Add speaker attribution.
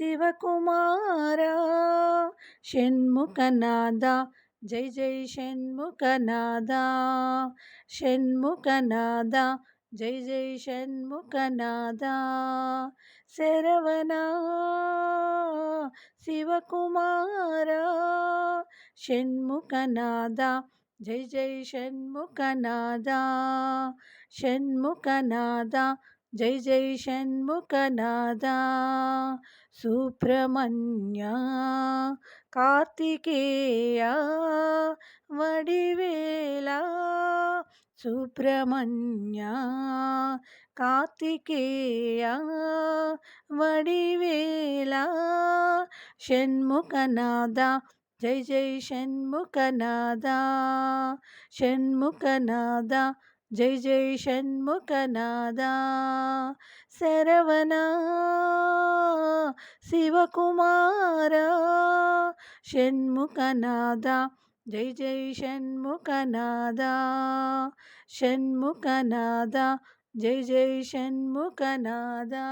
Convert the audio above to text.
Speaker 1: శివకుమార. షణ్ముఖనాద జై జై షణ్ముఖనాద షణ్ముఖనాద జై జై షణ్ముఖనాద శరవణ శివకుమార. షణ్ముఖనాద జై జై షణ్ముఖనాద షణ్ముఖనాద జై జై షణ్ముఖనాదా సుబ్రహ్మణ్య కార్తికేయ వడివేళ సుబ్రహ్మణ్య కార్తికేయ వడివేళ షణ్ముఖనాద జై జై షణ్ముఖనాద షణ్ముఖనాద జై జై షణ్ముఖనాదా శరవణ శివకుమార షణ్ముఖనాదా జై జై షణ్ముఖనాదా షణ్ముఖనాదా జై జై షణ్ముఖనాదా